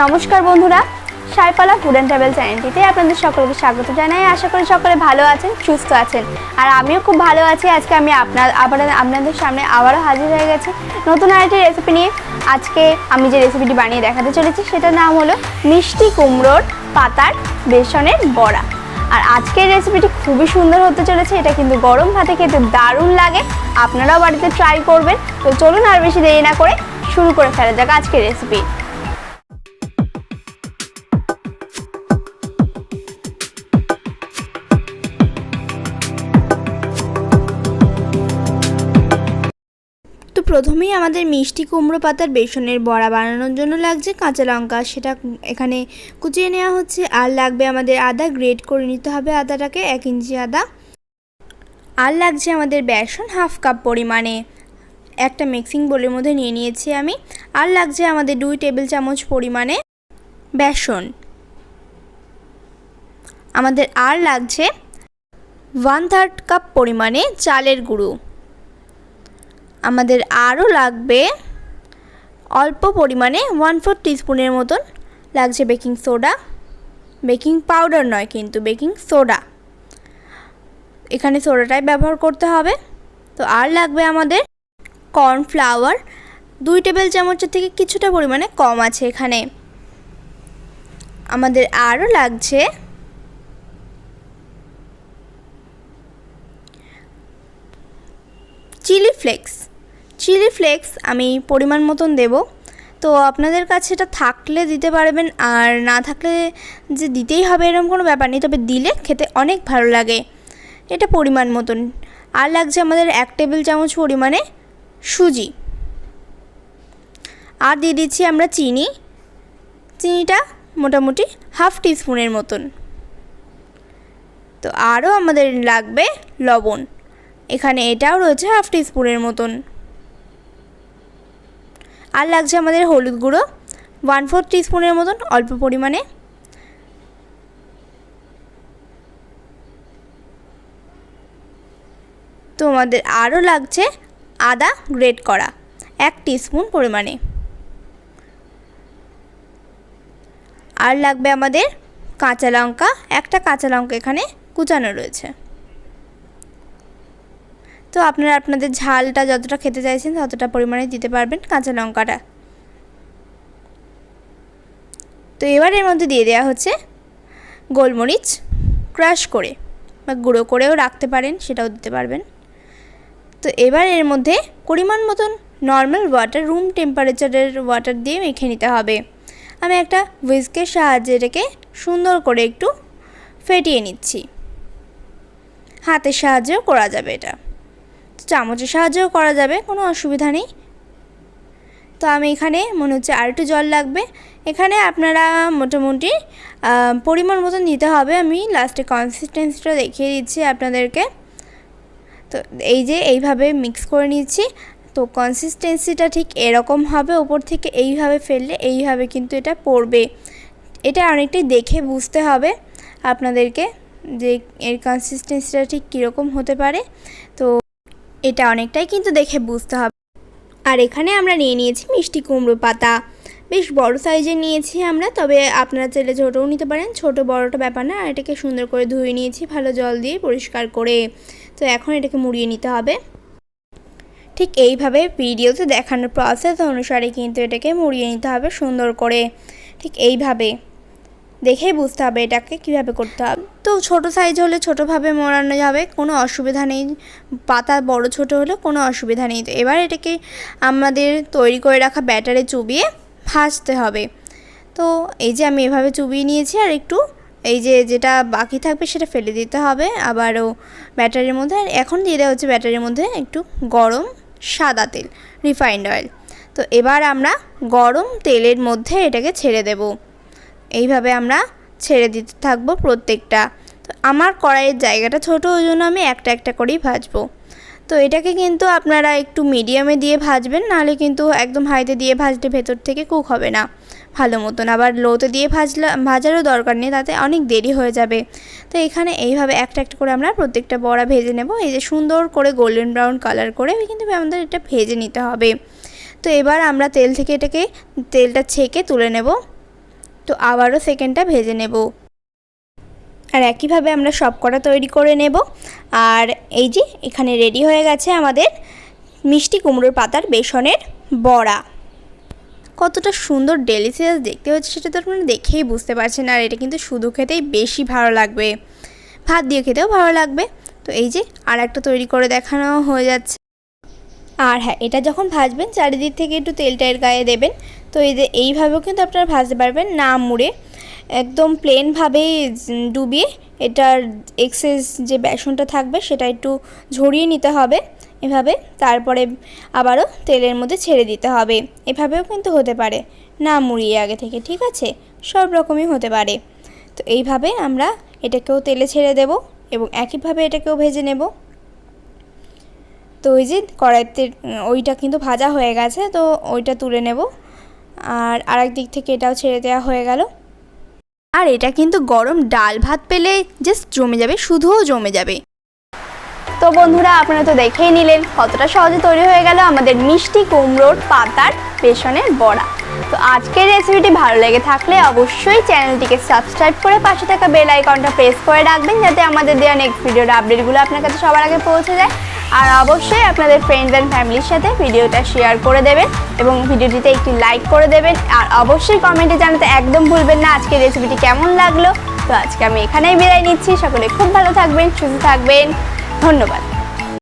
নমস্কার বন্ধুরা, সাইপালা food and travel চ্যানেলটিতে আপনাদের সকলকে স্বাগত জানাই। আশা করি সকলে ভালো আছেন, সুস্থ আছেন। আর আমিও খুব ভালো আছি। আজকে আমি আপনার আবার আপনাদের সামনে আবারও হাজির হয়ে গেছি নতুন আরেকটি রেসিপি নিয়ে। আজকে আমি যে রেসিপিটি বানিয়ে দেখাতে চলেছি, সেটার নাম হলো মিষ্টি কুমড়োর পাতার বেসনের বড়া। আর আজকের রেসিপিটি খুবই সুন্দর হতে চলেছে, এটা কিন্তু গরম ভাতে খেতে দারুণ লাগে। আপনারাও বাড়িতে ট্রাই করবেন। তো চলুন আর বেশি দেরি না করে শুরু করে ফেলা যাক আজকের রেসিপি প্রথমেই আমাদের মিষ্টি কুমড়ো পাতার বেসনের বড়া বানানোর জন্য লাগছে কাঁচা লঙ্কা। সেটা এখানে কুচিয়ে নেওয়া হচ্ছে। আর লাগবে আমাদের আদা, গ্রেট করে নিতে হবে আদাটাকে, এক ইঞ্চি আদা। আর লাগছে আমাদের বেসন হাফ কাপ পরিমাণে। একটা মিক্সিং বোলের মধ্যে নিয়ে নিয়েছি আমি। আর লাগছে আমাদের দুই টেবিল চামচ পরিমাণে বেসন। আমাদের আর লাগছে ওয়ান থার্ড কাপ পরিমাণে চালের গুঁড়ো। আমাদের আরও লাগবে অল্প পরিমাণে ওয়ান ফোর টিস্পুনের মতন লাগছে বেকিং সোডা বেকিং পাউডার নয় কিন্তু বেকিং সোডা এখানে সোডাটাই ব্যবহার করতে হবে। তো আর লাগবে আমাদের কর্নফ্লাওয়ার দুই টেবিল চামচের থেকে কিছুটা পরিমাণে কম আছে এখানে। আমাদের আরও লাগছে চিলি ফ্লেক্স চিলি ফ্লেক্স আমি পরিমাণ মতন দেব। তো আপনাদের কাছে এটা থাকলে দিতে পারবেন, আর না থাকলে যে দিতেই হবে এরকম কোনো ব্যাপার নেই, তবে দিলে খেতে অনেক ভালো লাগে। এটা পরিমাণ মতন। আর লাগছে আমাদের এক টেবিল চামচ পরিমাণে সুজি। আর দিয়ে দিচ্ছি আমরা চিনি। চিনিটা মোটামুটি হাফ টিস্পুনের মতন। তো আরও আমাদের লাগবে লবণ। এখানে এটাও রয়েছে হাফ টিস্পুনের মতন। আর লাগছে আমাদের হলুদ গুঁড়ো ওয়ান ফোর টিস্পুনের মতন অল্প পরিমাণে। তো আমাদের আরও লাগছে আদা গ্রেট করা, এক টিস্পুন পরিমাণে। আর লাগবে আমাদের কাঁচা লঙ্কা, একটা কাঁচা লঙ্কা এখানে কুচানো রয়েছে। তো আপনারা আপনাদের ঝালটা যতটা খেতে চাইছেন ততটা পরিমাণে দিতে পারবেন কাঁচা লঙ্কাটা। তো এবার এর মধ্যে দিয়ে দেওয়া হচ্ছে গোলমরিচ ক্রাশ করে বা গুঁড়ো করেও রাখতে পারেন, সেটাও দিতে পারবেন। তো এবার এর মধ্যে পরিমাণ মতন নর্মাল ওয়াটার রুম টেম্পারেচারের ওয়াটার দিয়ে মেখে নিতে হবে। আমি একটা হুইস্কের সাহায্যে এটাকে সুন্দর করে একটু ফেটিয়ে নিচ্ছি। হাতের সাহায্যেও করা যাবে এটা। চামচের সাহায্যেও করা যাবে, কোনো অসুবিধা নেই। তো আমি এখানে মনে হচ্ছে আর একটু জল লাগবে। এখানে আপনারা মোটামুটি পরিমাণ মতন দিতে হবে। আমি লাস্টে কনসিস্টেন্সিটা দেখিয়ে দিচ্ছি আপনাদেরকে। তো এই যে এইভাবে মিক্স করে নিচ্ছি। তো কনসিস্টেন্সিটা ঠিক এরকম হবে ওপর থেকে এইভাবে ফেললে এইভাবে কিন্তু এটা পড়বে। এটা অনেকটাই দেখে বুঝতে হবে আপনাদেরকে যে এর কনসিস্টেন্সিটা ঠিক কীরকম হতে পারে। তো এটা অনেকটাই কিন্তু দেখে বুঝতে হবে। আর এখানে আমরা নিয়ে নিয়েছি মিষ্টি কুমড়ো পাতা। বেশ বড় সাইজে নিয়েছি আমরা, তবে আপনারা চাইলে ছোটোও নিতে পারেন। ছোট বড়টা ব্যাপার না, আর এটাকে সুন্দর করে ধুয়ে নিয়েছি ভালো জল দিয়ে পরিষ্কার করে। তো এখন এটাকে মুড়িয়ে নিতে হবে। ঠিক এইভাবে ভিডিওতে দেখানোর প্রসেস অনুসারে কিন্তু এটাকে মুড়িয়ে নিতে হবে সুন্দর করে। ঠিক এইভাবে। দেখেই বুঝতে হবে এটাকে কীভাবে করতে হবে। তো ছোট সাইজ হলে ছোটোভাবে মোড়ানো যাবে, কোনো অসুবিধা নেই। পাতা বড় ছোট হলে কোনো অসুবিধা নেই। তো এবার এটাকে আমাদের তৈরি করে রাখা ব্যাটারে চুবিয়ে ভাজতে হবে। তো এই যে আমি এভাবে চুবিয়ে নিয়েছি, আর একটু এই যে যেটা বাকি থাকবে সেটা ফেলে দিতে হবে আবারও ব্যাটারির মধ্যে। আর এখন দিয়ে দেওয়া হচ্ছে ব্যাটারির মধ্যে একটু গরম সাদা তেল রিফাইন্ড অয়েল তো এবার আমরা গরম তেলের মধ্যে এটাকে ছেড়ে দেবো। এইভাবে আমরা ছেড়ে দিতে থাকব প্রত্যেকটা। তো আমার কড়াইয়ের জায়গাটা ছোটো, ওই জন্য আমি একটা একটা করেই ভাজবো। তো এটাকে কিন্তু আপনারা একটু মিডিয়ামে দিয়ে ভাজবেন, নাহলে কিন্তু একদম হাইতে দিয়ে ভাজলে ভেতর থেকে কুক হবে না। ভালো মতন। আবার লোতে দিয়ে ভাজলে, ভাজারও দরকার নেই, তাতে অনেক দেরি হয়ে যাবে। তো এখানে এইভাবে একটা একটা করে আমরা প্রত্যেকটা বড়া ভেজে নেব। এই যে সুন্দর করে গোল্ডেন ব্রাউন কালার করে কিন্তু আমাদের এটা ভেজে নিতে হবে। তো এবার আমরা তেল থেকে এটাকে, তেলটা ছেঁকে তুলে নেব। তো আবারও সেকেন্ডটা ভেজে নেব। আর একইভাবে আমরা সব কটা তৈরি করে নেব। আর এই যে এখানে রেডি হয়ে গেছে আমাদের মিষ্টি কুমড়োর পাতার বেসনের বড়া। কতটা সুন্দর ডেলিসিয়াস দেখতে হচ্ছে সেটা তো আপনারা দেখেই বুঝতে পারছেন, আর এটা কিন্তু শুধু খেতেই বেশি ভালো লাগবে। ভাত দিয়ে খেতেও ভালো লাগবে। তো এই যে আর একটা তৈরি করে দেখানো হয়ে যাচ্ছে। আর হ্যাঁ এটা যখন ভাজবেন চারিদিক থেকে একটু তেলটা এর গায়ে দেবেন। তো এই যে এইভাবেও কিন্তু আপনারা ভাজতে পারবেন, না মুড়ে। একদম প্লেনভাবেই ডুবিয়ে এটার এক্সেস যে বেসনটা থাকবে সেটা একটু ঝরিয়ে নিতে হবে এভাবে। তারপরে আবারও তেলের মধ্যে ছেড়ে দিতে হবে। এভাবেও কিন্তু হতে পারে, না মুড়িয়ে আগে থেকে, ঠিক আছে? সব রকমই হতে পারে। তো এইভাবে আমরা এটাকেও তেলে ছেড়ে দেব এবং একইভাবে এটাকেও ভেজে নেব। তো ওই যে কড়াইতে, ওইটা কিন্তু ভাজা হয়ে গেছে, তো ওইটা তুলে নেব। আর আরেক দিক থেকে এটাও ছেড়ে দেওয়া হয়ে গেল। আর এটা কিন্তু গরম ডাল ভাত পেলে জাস্ট জমে যাবে, শুধুও জমে যাবে। তো বন্ধুরা, আপনারা তো দেখেই নিলেন কতটা সহজে তৈরি হয়ে গেল আমাদের মিষ্টি কুমড়োর পাতার বেসনের বড়া। তো আজকের রেসিপিটি ভালো লেগে থাকলে অবশ্যই চ্যানেলটিকে সাবস্ক্রাইব করে পাশে থাকা বেল আইকনটা প্রেস করে রাখবেন, যাতে আমাদের দেওয়া নেক্সট ভিডিওর আপডেটগুলো আপনার কাছে সবার আগে পৌঁছে যায়। আর অবশ্যই আপনাদের ফ্রেন্ডস অ্যান্ড ফ্যামিলির সাথে ভিডিওটা শেয়ার করে দেবেন এবং ভিডিওটিতে একটি লাইক করে দেবেন। আর অবশ্যই কমেন্টে জানাতে একদম ভুলবেন না আজকের রেসিপিটি কেমন লাগল। তো আজকে আমি এখানেই বিদায় নিচ্ছি। সকলে খুব ভালো থাকবেন, সুস্থ থাকবেন। ধন্যবাদ।